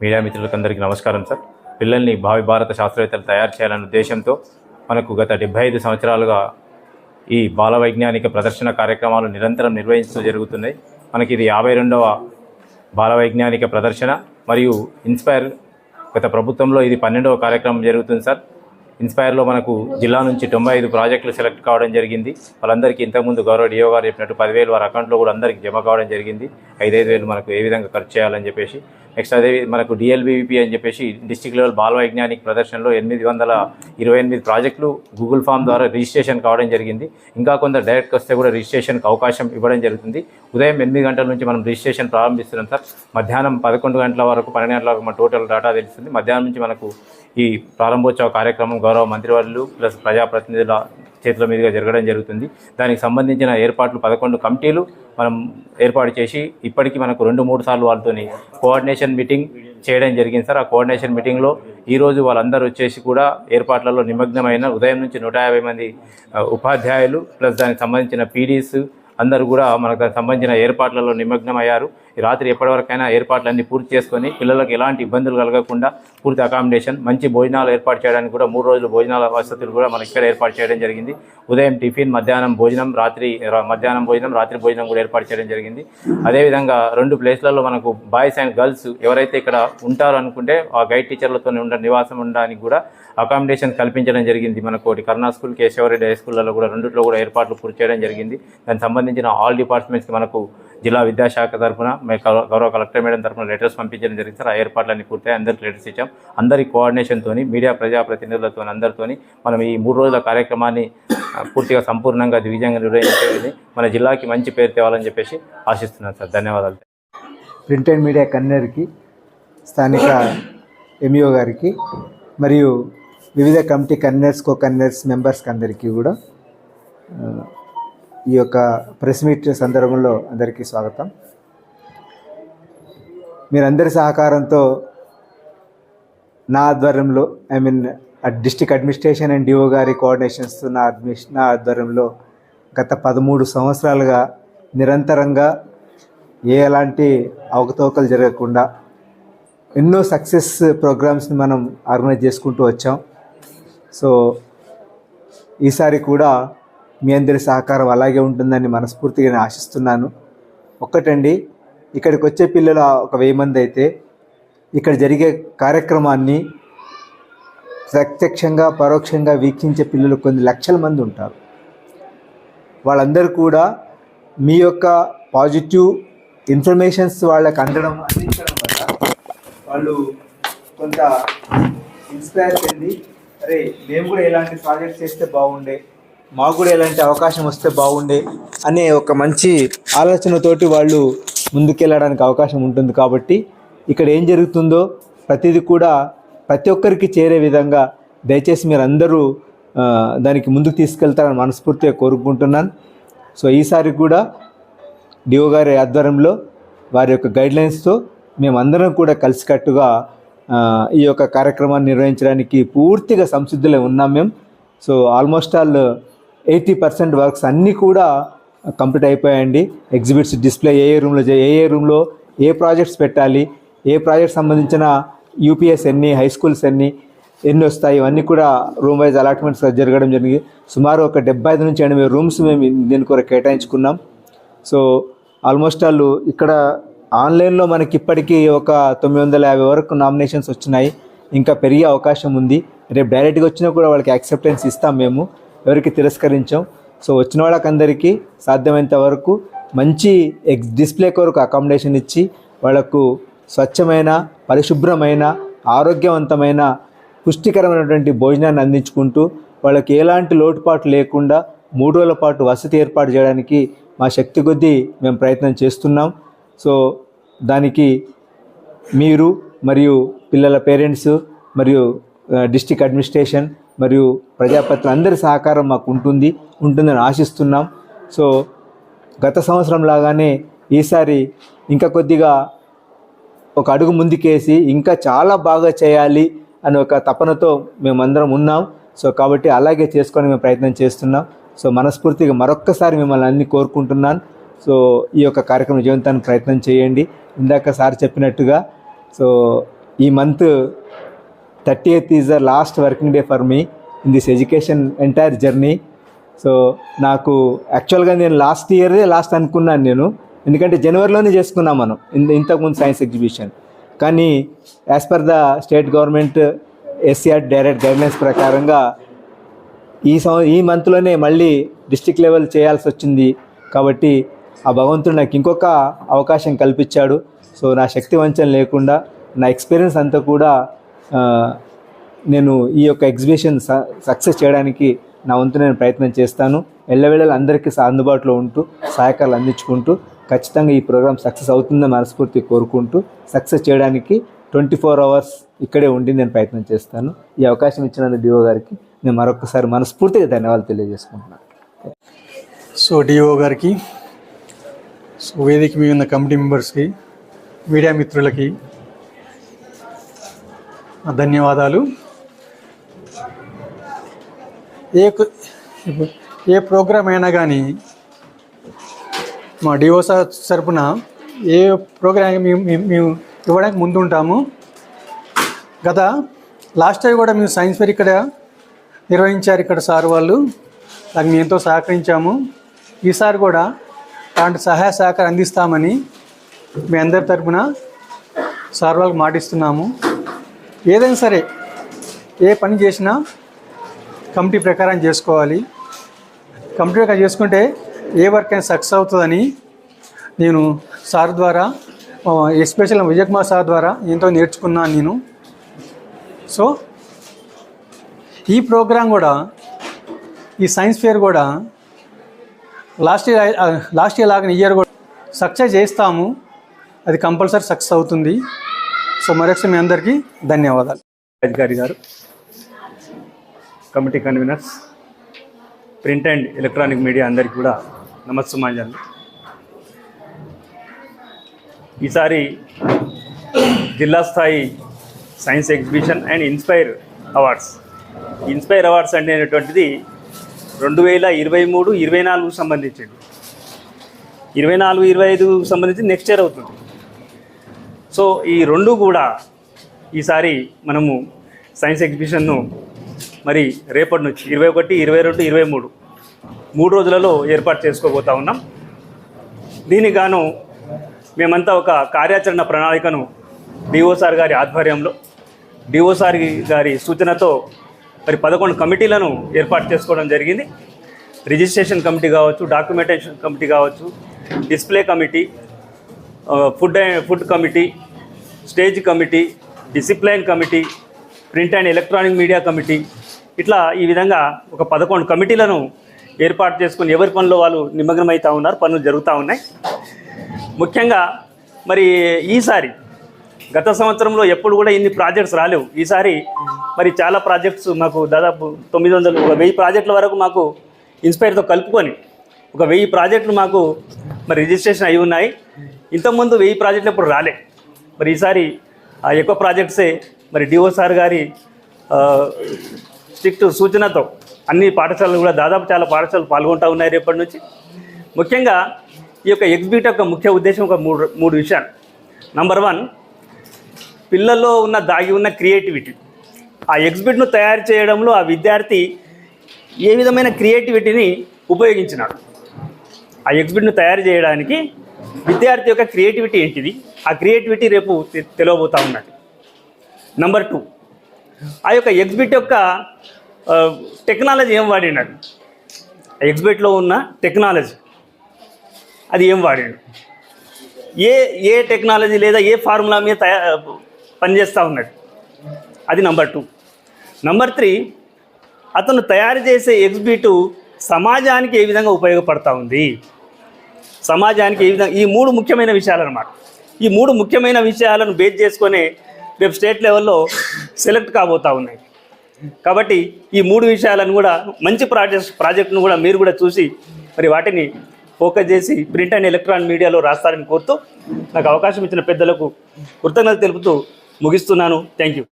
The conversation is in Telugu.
మీడియా మిత్రులకు అందరికీ నమస్కారం సార్. పిల్లల్ని భావి భారత శాస్త్రవేత్తలు తయారు చేయాలనే ఉద్దేశంతో మనకు గత డెబ్బై ఐదు సంవత్సరాలుగా ఈ బాల వైజ్ఞానిక ప్రదర్శన కార్యక్రమాలు నిరంతరం నిర్వహిస్తూ జరుగుతున్నాయి. మనకి ఇది యాభై రెండవ బాల వైజ్ఞానిక ప్రదర్శన మరియు ఇన్స్పైర్ గత ప్రభుత్వంలో ఇది పన్నెండవ కార్యక్రమం జరుగుతుంది సార్. ఇన్స్పైర్లో మనకు జిల్లా నుంచి తొంభై ఐదు ప్రాజెక్టులు సెలెక్ట్ కావడం జరిగింది. వాళ్ళందరికీ ఇంతకుముందు గౌరవ డిఓ గారు చెప్పినట్టు పదివేలు వారి అకౌంట్లో కూడా అందరికీ జమ కావడం జరిగింది. ఐదైదు వేలు మనకు ఏ విధంగా ఖర్చు చేయాలని చెప్పేసి. నెక్స్ట్ అదే మనకు డిఎల్బీవీపీ అని చెప్పేసి డిస్టిక్ లెవెల్ బాల వైజ్ఞానిక ప్రదర్శనలో ఎనిమిది వందల ఇరవై ఎనిమిది ప్రాజెక్టులు గూగుల్ ఫామ్ ద్వారా రిజిస్ట్రేషన్ కావడం జరిగింది. ఇంకా కొంత డైరెక్ట్ వస్తే కూడా రిజిస్ట్రేషన్కి అవకాశం ఇవ్వడం జరుగుతుంది. ఉదయం ఎనిమిది గంటల నుంచి మనం రిజిస్ట్రేషన్ ప్రారంభిస్తున్నాం సార్. మధ్యాహ్నం పదకొండు గంటల వరకు పన్నెండు గంటల వరకు మన టోటల్ డేటా తెలుస్తుంది. మధ్యాహ్నం నుంచి మనకు ఈ ప్రారంభోత్సవ కార్యక్రమం గౌరవ మంత్రివర్యులు ప్లస్ ప్రజాప్రతినిధుల చేతుల మీదుగా జరగడం జరుగుతుంది. దానికి సంబంధించిన ఏర్పాట్లు పదకొండు కమిటీలు మనం ఏర్పాటు చేసి ఇప్పటికీ మనకు రెండు మూడు సార్లు వాళ్ళతోని కోఆర్డినేషన్ మీటింగ్ చేయడం జరిగింది సార్. ఆ కోఆర్డినేషన్ మీటింగ్లో ఈరోజు వాళ్ళందరూ వచ్చేసి కూడా ఏర్పాట్లలో నిమగ్నమైన ఉదయం నుంచి నూట యాభై మంది ఉపాధ్యాయులు ప్లస్ దానికి సంబంధించిన పీడీస్ అందరూ కూడా మనకు దానికి సంబంధించిన ఏర్పాట్లలో నిమగ్నమయ్యారు. రాత్రి ఎప్పటివరకైనా ఏర్పాట్లన్నీ పూర్తి చేసుకొని పిల్లలకు ఎలాంటి ఇబ్బందులు కలగకుండా పూర్తి అకామిడేషన్ మంచి భోజనాలు ఏర్పాటు చేయడానికి కూడా మూడు రోజులు భోజనాల వసతులు కూడా మనకి ఇక్కడ ఏర్పాటు చేయడం జరిగింది. ఉదయం టిఫిన్ మధ్యాహ్నం భోజనం రాత్రి మధ్యాహ్నం భోజనం రాత్రి భోజనం కూడా ఏర్పాటు చేయడం జరిగింది. అదేవిధంగా రెండు ప్లేస్లలో మనకు బాయ్స్ అండ్ గర్ల్స్ ఎవరైతే ఇక్కడ ఉంటారో అనుకుంటే ఆ గైడ్ టీచర్లతో ఉండ నివాసం ఉండడానికి కూడా అకామిడేషన్ కల్పించడం జరిగింది మనకు ఒకటి. స్కూల్ కేశవరెడ్డి హై స్కూళ్ళలో కూడా రెండుట్లో కూడా ఏర్పాట్లు పూర్తి చేయడం జరిగింది. దానికి సంబంధించిన ఆల్ డిపార్ట్మెంట్స్కి మనకు జిల్లా విద్యాశాఖ తరఫున మే- గౌరవ గౌరవ కలెక్టర్ మేడం తరఫున లెటర్స్ పంపించడం జరిగింది. సార్ ఆ ఏర్పాట్లన్నీ పూర్తయి అందరికి లెటర్స్ ఇచ్చాం. అందరి కోఆర్డినేషన్తో మీడియా ప్రజాప్రతినిధులతో అందరితోని మనం ఈ మూడు రోజుల కార్యక్రమాన్ని పూర్తిగా సంపూర్ణంగా దిగ్విజయంగా నిర్వహించేది మన జిల్లాకి మంచి పేరు తేవాలని చెప్పేసి ఆశిస్తున్నాను సార్. ధన్యవాదాలు. ప్రింట్ అండ్ మీడియా కన్వీనర్కి స్థానిక ఎంఈఓ గారికి మరియు వివిధ కమిటీ కన్వీనర్స్ కో కన్వీనర్స్ మెంబర్స్కి అందరికీ కూడా ఈ యొక్క ప్రెస్ మీట్ సందర్భంలో అందరికీ స్వాగతం. మీరందరి సహకారంతో నా ఆధ్వర్యంలో I mean district administration and D గారి కోఆర్డినేషన్స్ నా అడ్మిష్ నా ఆధ్వర్యంలో గత పదమూడు సంవత్సరాలుగా నిరంతరంగా ఏ ఎలాంటి అవకతవకలు జరగకుండా ఎన్నో సక్సెస్ ప్రోగ్రామ్స్ని మనం ఆర్గనైజ్ చేసుకుంటూ వచ్చాం. సో ఈసారి కూడా మీ అందరి సహకారం అలాగే ఉంటుందని మనస్ఫూర్తిగా నేను ఆశిస్తున్నాను. ఒక్కటండి ఇక్కడికి వచ్చే పిల్లలు ఒక వెయ్యి మంది అయితే ఇక్కడ జరిగే కార్యక్రమాన్ని ప్రత్యక్షంగా పరోక్షంగా వీక్షించే పిల్లలు కొన్ని లక్షల మంది ఉంటారు. వాళ్ళందరూ కూడా మీ యొక్క పాజిటివ్ ఇన్ఫర్మేషన్స్ వాళ్ళకి అందడం అందించడం వల్ల వాళ్ళు కొంత ఇన్స్పైర్ చెంది అరే మేము కూడా ఇలాంటి ప్రాజెక్ట్ చేస్తే బాగుండే మాకు కూడా ఇలాంటి అవకాశం వస్తే బాగుండే అనే ఒక మంచి ఆలోచనతోటి వాళ్ళు ముందుకెళ్ళడానికి అవకాశం ఉంటుంది కాబట్టి ఇక్కడ ఏం జరుగుతుందో ప్రతిదీ కూడా ప్రతి ఒక్కరికి చేరే విధంగా దయచేసి మీరు అందరూ దానికి ముందుకు తీసుకెళ్తారని మనస్ఫూర్తిగా కోరుకుంటున్నాను. సో ఈసారి కూడా డిఓ గారి ఆధ్వర్యంలో వారి యొక్క గైడ్లైన్స్తో మేమందరం కూడా కలిసికట్టుగా ఈ యొక్క కార్యక్రమాన్ని నిర్వహించడానికి పూర్తిగా సంసిద్ధులై ఉన్నాం మేము. So almost all eighty percent works అన్నీ కూడా కంప్లీట్ అయిపోయాయండి. ఎగ్జిబిట్స్ డిస్ప్లే ఏ ఏ రూమ్లో ఏ ఏ రూమ్లో ఏ ప్రాజెక్ట్స్ పెట్టాలి ఏ ప్రాజెక్ట్ సంబంధించిన యూపీఎస్ ఎన్ని హై స్కూల్స్ ఎన్ని ఎన్ని వస్తాయి ఇవన్నీ కూడా రూమ్ వైజ్ అలాట్మెంట్స్ జరగడం జరిగింది. సుమారు ఒక డెబ్బై ఐదు నుంచి ఎనభై రూమ్స్ మేము దీని కొరకు కేటాయించుకున్నాం. సో ఆల్మోస్ట్ వాళ్ళు ఇక్కడ ఆన్లైన్లో మనకి ఇప్పటికీ ఒక తొమ్మిది వందల యాభై వరకు నామినేషన్స్ వచ్చినాయి. ఇంకా పెరిగే అవకాశం ఉంది. రేపు డైరెక్ట్గా వచ్చినా కూడా వాళ్ళకి యాక్సెప్టెన్స్ ఇస్తాం మేము. ఎవరికి తిరస్కరించాం. సో వచ్చిన వాళ్ళకందరికీ సాధ్యమైనంత వరకు మంచి ఎగ్స్ డిస్ప్లే కొరకు అకామిడేషన్ ఇచ్చి వాళ్ళకు స్వచ్ఛమైన పరిశుభ్రమైన ఆరోగ్యవంతమైన పుష్టికరమైనటువంటి భోజనాన్ని అందించుకుంటూ వాళ్ళకి ఎలాంటి లోటుపాటు లేకుండా మూడు రోజుల పాటు వసతి ఏర్పాటు చేయడానికి మా శక్తి కొద్దీ మేము ప్రయత్నం చేస్తున్నాం. సో దానికి మీరు మరియు పిల్లల పేరెంట్స్ మరియు డిస్టిక్ అడ్మినిస్ట్రేషన్ మరియు ప్రజాపతిని అందరి సహకారం మాకు ఉంటుంది ఉంటుందని ఆశిస్తున్నాం. సో గత సంవత్సరం లాగానే ఈసారి ఇంకా కొద్దిగా ఒక అడుగు ముందుకేసి ఇంకా చాలా బాగా చేయాలి అనే ఒక తపనతో మేమందరం ఉన్నాం. సో కాబట్టి అలాగే చేసుకొని మేము ప్రయత్నం చేస్తున్నాం. సో మనస్ఫూర్తిగా మరొక్కసారి మిమ్మల్ని అన్ని కోరుకుంటున్నాను. సో ఈ యొక్క కార్యక్రమం జీవితానికి ప్రయత్నం చేయండి. ఇందాక సార్ చెప్పినట్టుగా సో ఈ month thirty eighth is the last working day for me in this education entire journey so నాకు యాక్చువల్గా నేను లాస్ట్ ఇయర్దే లాస్ట్ అనుకున్నాను నేను. ఎందుకంటే జనవరిలోనే చేసుకున్నాం మనం ఇంత ఇంతకుముందు సైన్స్ ఎగ్జిబిషన్ కానీ as per the state government SCR direct guidelines ప్రకారంగా ఈ సంవ ఈ మంత్లోనే మళ్ళీ డిస్టిక్ లెవెల్ చేయాల్సి వచ్చింది. కాబట్టి ఆ భగవంతుడు నాకు ఇంకొక అవకాశం కల్పించాడు. సో నా శక్తి వంచన లేకుండా నా ఎక్స్పీరియన్స్ అంతా కూడా నేను ఈ యొక్క ఎగ్జిబిషన్ సక్సెస్ చేయడానికి నా వంతు నేను ప్రయత్నం చేస్తాను. ఎల్లవేళలు అందరికీ అందుబాటులో ఉంటూ సహాయకాలు అందించుకుంటూ ఖచ్చితంగా ఈ ప్రోగ్రామ్ సక్సెస్ అవుతుందని మనస్ఫూర్తి కోరుకుంటూ సక్సెస్ చేయడానికి ట్వంటీ ఫోర్ అవర్స్ ఇక్కడే ఉండి నేను ప్రయత్నం చేస్తాను. ఈ అవకాశం ఇచ్చినందుకు డిఓ గారికి నేను మరొకసారి మనస్ఫూర్తిగా ధన్యవాదాలు తెలియజేసుకుంటున్నాను. సో డిఓ గారికి సో వేదిక మీ ఉన్న కమిటీ మెంబర్స్కి మీడియా మిత్రులకి ధన్యవాదాలు. ఏ ఏ ప్రోగ్రామ్ అయినా కానీ మా డివోసా తరపున ఏ ప్రోగ్రామ్ మేము మేము- మేము ఇవ్వడానికి ముందుంటాము. గత లాస్ట్ టైం కూడా మేము సైన్స్ ఫేర్ ఇక్కడ నిర్వహించారు ఇక్కడ సార్ వాళ్ళు. దానికి మేము ఎంతో సహకరించాము. ఈసారి కూడా అలాంటి సహాయ సహకారం అందిస్తామని మీ అందరి తరపున సార్ వాళ్ళకి మాటిస్తున్నాము. ఏదైనా సరే ఏ పని చేసినా కమిటీ ప్రకారం చేసుకోవాలి. కమిటీ ప్రకారం చేసుకుంటే ఏ వర్క్ అయినా సక్సెస్ అవుతుందని నేను సార్ ద్వారా ఎస్పెషల్ విజయ్ కుమార్ సార్ ద్వారా ఎంతో నేర్చుకున్నాను నేను. సో ఈ ప్రోగ్రాం కూడా ఈ సైన్స్ ఫేర్ కూడా లాస్ట్ ఇయర్ లాస్ట్ ఇయర్ లాగిన ఇయర్ కూడా సక్సెస్ చేస్తాము. అది కంపల్సరీ సక్సెస్ అవుతుంది. సో మరొకసారి మీ అందరికీ ధన్యవాదాలు. అధికారి గారు committee conveners print and electronic media అందరికీ కూడా నమస్సుమాంజలు ఈసారి జిల్లా స్థాయి science exhibition and inspire awards. Inspire awards అనేటువంటిది రెండు వేల ఇరవై మూడు ఇరవై నాలుగు సంబంధించింది. ఇరవై నాలుగు ఇరవై ఐదు సంబంధించి నెక్స్ట్ ఇయర్ అవుతుంది. సో ఈ రెండు కూడా ఈసారి మనము సైన్స్ ఎగ్జిబిషన్ను మరి రేపటి నుంచి ఇరవై ఒకటి ఇరవై రెండు ఇరవై మూడు మూడు రోజులలో ఏర్పాటు చేసుకోబోతా ఉన్నాం. దీనికి గాను మేమంతా ఒక కార్యాచరణ ప్రణాళికను డిఓసార్ గారి ఆధ్వర్యంలో డిఓసార్ గారి సూచనతో మరి పదకొండు కమిటీలను ఏర్పాటు చేసుకోవడం జరిగింది. రిజిస్ట్రేషన్ కమిటీ కావచ్చు డాక్యుమెంటేషన్ కమిటీ కావచ్చు display committee food food committee stage committee discipline committee print and electronic media committee ఇట్లా ఈ విధంగా ఒక పదకొండు కమిటీలను ఏర్పాటు చేసుకుని ఎవరి పనిలో వాళ్ళు నిమగ్నమవుతూ ఉన్నారు పనులు జరుగుతూ ఉన్నాయి. ముఖ్యంగా మరి ఈసారి గత సంవత్సరంలో ఎప్పుడు కూడా ఇన్ని ప్రాజెక్ట్స్ రాలేవు. ఈసారి మరి చాలా ప్రాజెక్ట్స్ మాకు దాదాపు తొమ్మిది వందలు ఒక వెయ్యి ప్రాజెక్టుల వరకు మాకు ఇన్స్పైర్తో కలుపుకొని ఒక వెయ్యి ప్రాజెక్టులు మాకు మరి రిజిస్ట్రేషన్ అయి ఉన్నాయి. ఇంతకుముందు వెయ్యి ప్రాజెక్టులు ఎప్పుడు రాలే. మరి ఈసారి ఆ ఎక్కువ ప్రాజెక్ట్సే మరి డిఓ సార్ గారి స్ట్రిక్ట్ సూచనతో అన్ని పాఠశాలలు కూడా దాదాపు చాలా పాఠశాలలు పాల్గొంటూ ఉన్నాయి రేపటి నుంచి. ముఖ్యంగా ఈ యొక్క ఎగ్జిబిట్ యొక్క ముఖ్య ఉద్దేశం ఒక మూడు మూడు విషయాలు. నంబర్ వన్ పిల్లల్లో ఉన్న దాగి ఉన్న క్రియేటివిటీ. ఆ ఎగ్జిబిట్ను తయారు చేయడంలో ఆ విద్యార్థి ఏ విధమైన క్రియేటివిటీని ఉపయోగించినాడు? ఆ ఎగ్జిబిట్ను తయారు చేయడానికి విద్యార్థి యొక్క క్రియేటివిటీ ఏంటిది? ఆ క్రియేటివిటీ రేపు తెలియబోతూ తెలియబోతా ఉన్నది. నంబర్ టూ ఆ యొక్క ఎగ్జిబిట్ యొక్క టెక్నాలజీ ఏం వాడినాడు? ఆ ఎగ్జిబిట్లో ఉన్న టెక్నాలజీ. అది ఏం వాడాడు ఏ ఏ టెక్నాలజీ లేదా ఏ ఫార్ములా మీద తయా పనిచేస్తూ ఉన్నాడు అది నంబర్ టూ నంబర్ త్రీ అతను తయారు చేసే ఎగ్జిబిట్ సమాజానికి ఏ విధంగా ఉపయోగపడతా ఉంది? సమాజానికి ఏ విధంగా ఈ మూడు ముఖ్యమైన విషయాలు అన్నమాట ఈ మూడు ముఖ్యమైన విషయాలను బేస్ చేసుకొని రేపు స్టేట్ లెవెల్లో సెలెక్ట్ కాబోతా ఉన్నాయి. కాబట్టి ఈ మూడు విషయాలను కూడా మంచి ప్రాజెక్ట్ ప్రాజెక్టును కూడా మీరు కూడా చూసి మరి వాటిని ఫోకస్ చేసి ప్రింట్ అండ్ ఎలక్ట్రానిక్ మీడియాలో రాస్తారని కోరుతూ నాకు అవకాశం ఇచ్చిన పెద్దలకు కృతజ్ఞతలు తెలుపుతూ ముగిస్తున్నాను. Thank you